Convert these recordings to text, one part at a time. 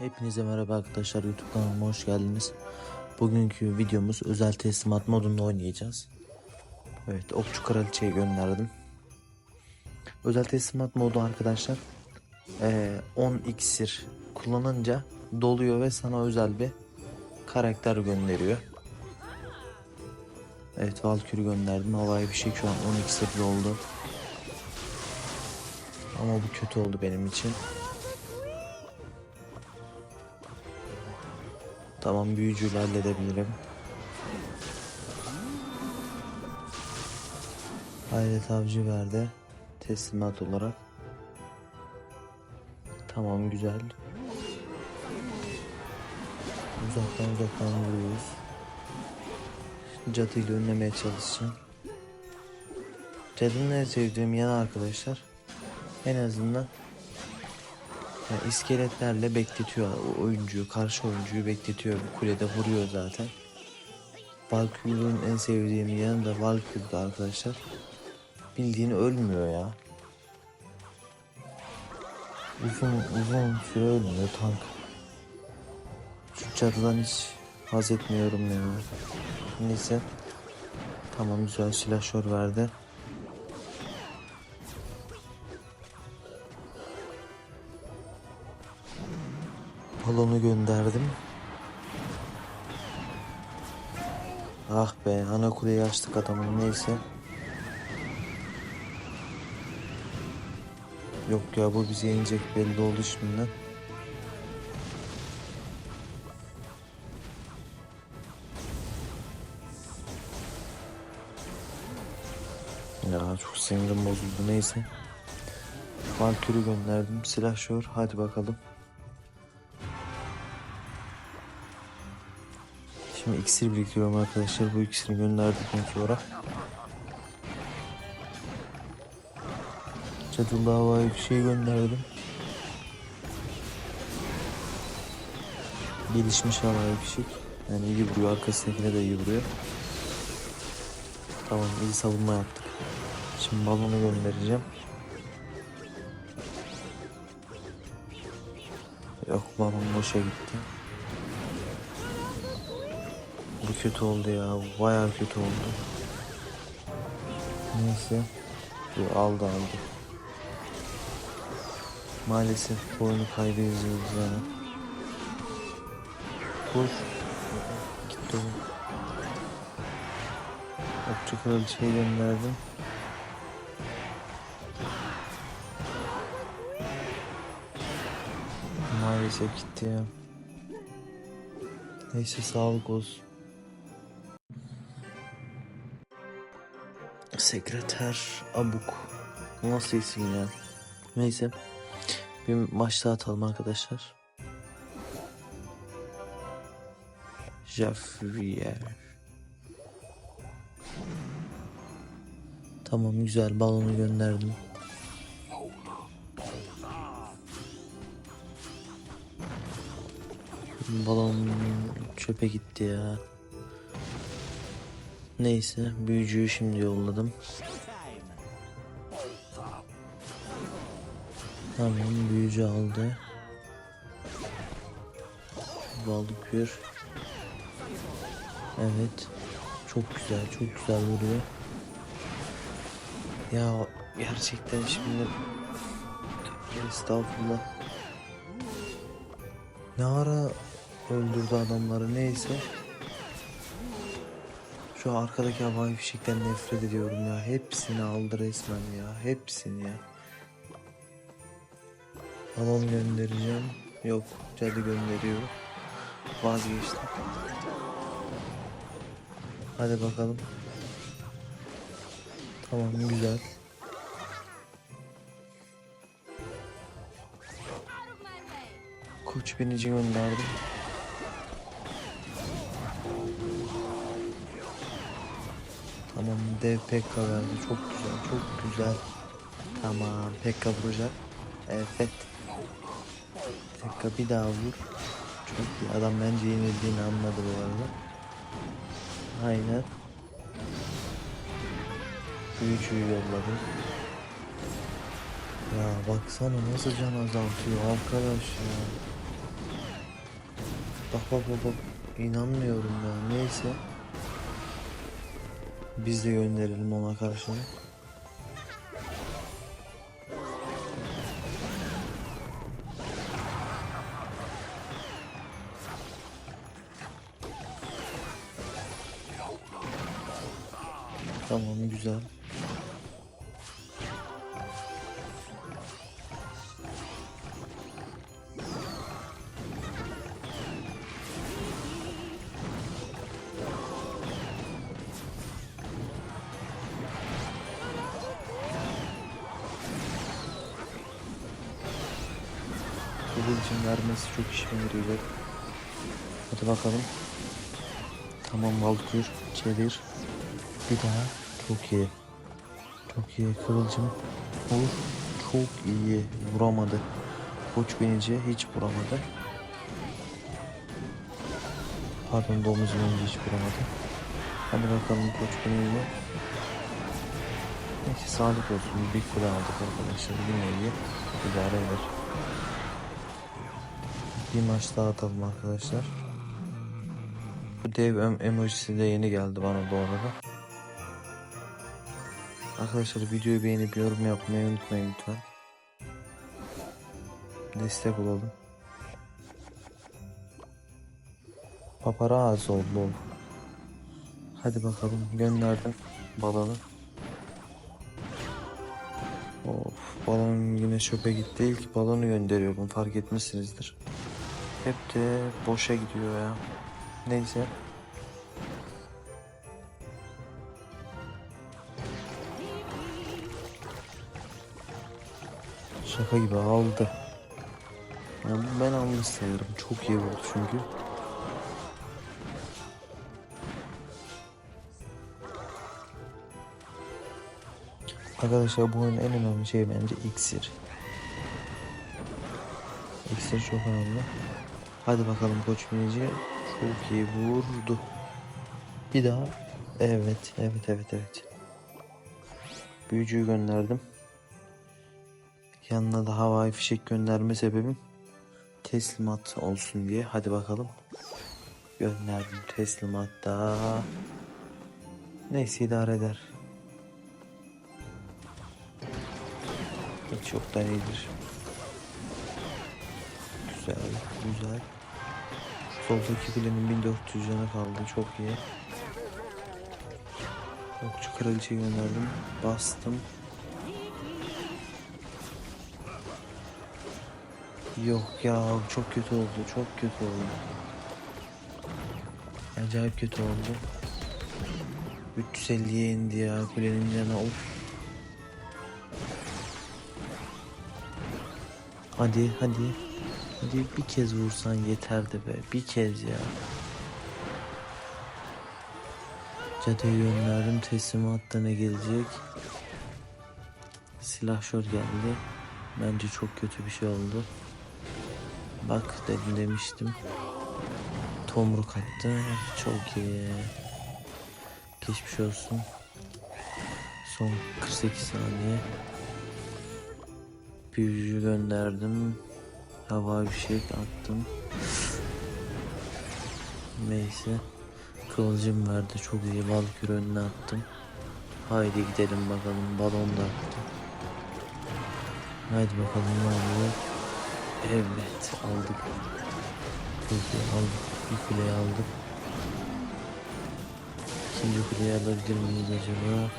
Hepinize merhaba arkadaşlar YouTube kanalıma hoş geldiniz. Bugünkü videomuz özel teslimat modunda oynayacağız. Evet okçu kraliçeyi gönderdim. Özel teslimat modu arkadaşlar eee, 10 iksir kullanınca doluyor ve sana özel bir karakter gönderiyor. Evet Valkyrie gönderdim. Havai bir şey şu an 10 iksirli oldu. Ama bu kötü oldu benim için. Tamam büyücüyle halledebilirim. Hayret avcı verdi. Teslimat olarak. Tamam güzel. Uzaktan uzaktan vuruyoruz. Cadıyla önlemeye çalışacağım. Cadının en sevdiğim yanı arkadaşlar. En azından yani iskeletlerle bekletiyor oyuncuyu, karşı oyuncuyu bekletiyor. Kulede vuruyor zaten. Valkyrie'nin en sevdiğim yanı da Valkyrie'de arkadaşlar. Bildiğini ölmüyor ya. Uzun uzun süre ölmüyor tank. Şu cadıdan hiç haz etmiyorum ya. Neyse. Tamam güzel silahşör verdi. Balonu gönderdim. Ah be ana kuleyi açtık adamın neyse. Yok ya bu bizi yenecek belli oldu şimdiden. Ya çok sinirim bozuldu neyse. Valkyrie gönderdim. Silahşör hadi bakalım. Şimdi iksir biriktiriyorum arkadaşlar. Bu iksiri gönderdikten sonra. Çatılı havaya bir şey gönderdim. Gelişmiş havaya fişek. Yani iyi vuruyor. Arkasındakine de iyi vuruyor. Tamam iyi savunma yaptık. Şimdi balonu göndereceğim. Yok balon boşa gitti. Bu kötü oldu ya. Bayağı kötü oldu. Neyse. Dur, aldı aldı. Maalesef bu oyunu kaybediyoruz ya. Vur. Gitti o. Okçu kraliçeyi gönderdim. Maalesef gitti ya. Neyse sağlık olsun. Sekreter Abuk. Bu Nasıl isim ya? Neyse. Bir maç daha atalım arkadaşlar. Javier. Tamam güzel balonu gönderdim. Balon çöpe gitti ya. Neyse büyücüyü şimdi yolladım. Tamam büyücü aldı. Valkür. Evet. Çok güzel çok güzel vuruyor. Ya gerçekten şimdi Estağfurullah. Ne ara öldürdü adamları neyse. Şu arkadaki havai fişekten nefret ediyorum ya. Hepsini aldı resmen ya. Hepsini ya. Balon göndereceğim. Yok cadı gönderiyor. Vazgeçtim. Hadi bakalım. Tamam güzel. Koç binici gönderdim. Dev Pekka verdi. Çok güzel, çok güzel. Tamam Pekka vuracak. Evet. Pekka bir daha vur. Çok iyi. Adam bence yenildiğini anladı bu arada. Aynen. Büyücüyü yolladım. Ya baksana nasıl can azaltıyor arkadaş ya. Bak bak bak bak. İnanmıyorum ya. Neyse. Biz de gönderelim ona karşılık. Tamam güzel. Kıvılcım vermesi çok işime yarayacak. Hadi bakalım. Tamam Valkür çevir. Bir daha. Çok iyi. Çok iyi kıvılcım. Vur. Çok iyi. Vuramadı. Koç binici hiç vuramadı. Pardon domuz binici hiç vuramadı. Hadi bakalım koç binici. Neyse sağlık olsun. Bir kule aldık arkadaşlar. Yine iyi. İdare eder. Bir maç daha atalım arkadaşlar. Bu dev em- emojisi de yeni geldi bana bu arada. Arkadaşlar videoyu beğenip yorum yapmayı unutmayın lütfen. Destek olalım. Paparazzi oldu ol. Hadi bakalım gönderdim balonu. Of balon yine çöpe gitti. İlk balonu gönderiyorum fark etmişsinizdir. Hep de boşa gidiyor ya. Neyse. Şaka gibi aldı. Yani ben almış sayarım. Çok iyi vurdu çünkü. Arkadaşlar bu oyunun en önemli şey bence iksir. İksir çok önemli. Hadi bakalım koç binici. Çok iyi vurdu. Bir daha. Evet, evet, evet, evet. Büyücüyü gönderdim. Yanına da havai fişek gönderme sebebim teslimat olsun diye. Hadi bakalım. Gönderdim teslimat da. Neyse idare eder. Hiç yoktan iyidir. Güzel, güzel. Soldaki kulenin 1400 canı kaldı. Çok iyi. Okçu kraliçeyi gönderdim. Bastım. Yok ya çok kötü oldu. Çok kötü oldu. Acayip kötü oldu. 350'ye indi ya kulenin canı. Of. Hadi hadi. Hadi bir kez vursan yeterdi be. Bir kez ya. Cadıya gönderdim. Teslimatta ne gelecek? Silahşör geldi. Bence çok kötü bir şey oldu. Bak dedim demiştim. Tomruk attı. Çok iyi. Geçmiş olsun. Son 48 saniye. Büyücü gönderdim. Hava bir şey attım. Neyse. Kıvılcım verdi. Çok iyi. Valkür önüne attım. Haydi gidelim bakalım. Balon da attım. Haydi bakalım ne oluyor. Evet aldık. İyi aldık. Bir kuleyi aldık. İkinci kuleyi alabilir miyiz acaba?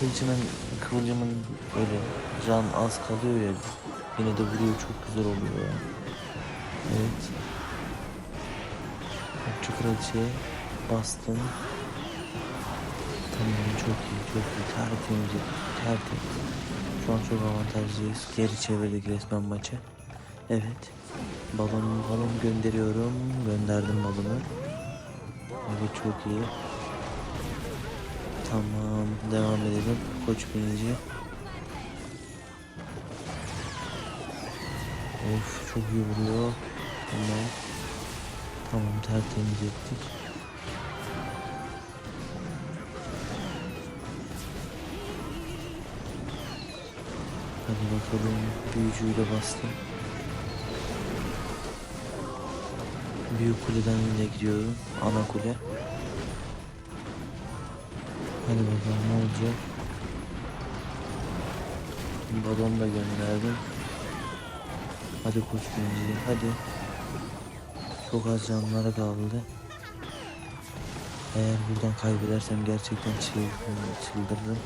Kılıcının, kıvılcımın böyle can az kalıyor ya. Yine de vuruyor çok güzel oluyor. Evet. Okçu kraliçeye bastım. Tamam çok iyi çok iyi. Tertemiz tertemiz. Şu an çok avantajlıyız. Geri çevirdik resmen maçı. Evet. Balon balon gönderiyorum. Gönderdim balonu. Evet çok iyi. Tamam devam edelim. Koç binici. Of çok iyi vuruyor. Tamam. Tamam tertemiz ettik. Hadi bakalım büyücüyü de bastım. Büyük kuleden yine gidiyorum. Ana kule. Hadi bakalım ne olacak. Balon da gönderdim. Hadi koç birinci. Hadi. Çok az canları kaldı. Eğer buradan kaybedersem gerçekten çıldırırım.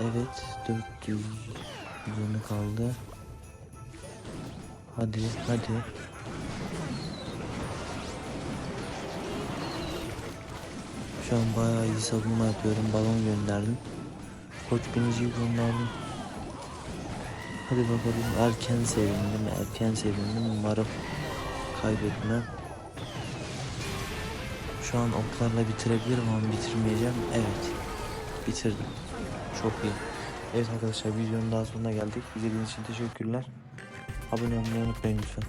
Evet 400 canı kaldı. Hadi hadi. Şu an bayağı iyi savunma yapıyorum. Balon gönderdim. Koç biniciyi gönderdim. Hadi bakalım. Erken sevindim. Erken sevindim. Umarım kaybetmem. Şu an oklarla bitirebilirim ama bitirmeyeceğim. Evet. Bitirdim. Çok iyi. Evet arkadaşlar videonun daha sonuna geldik. İzlediğiniz için teşekkürler. Abone olmayı unutmayın lütfen.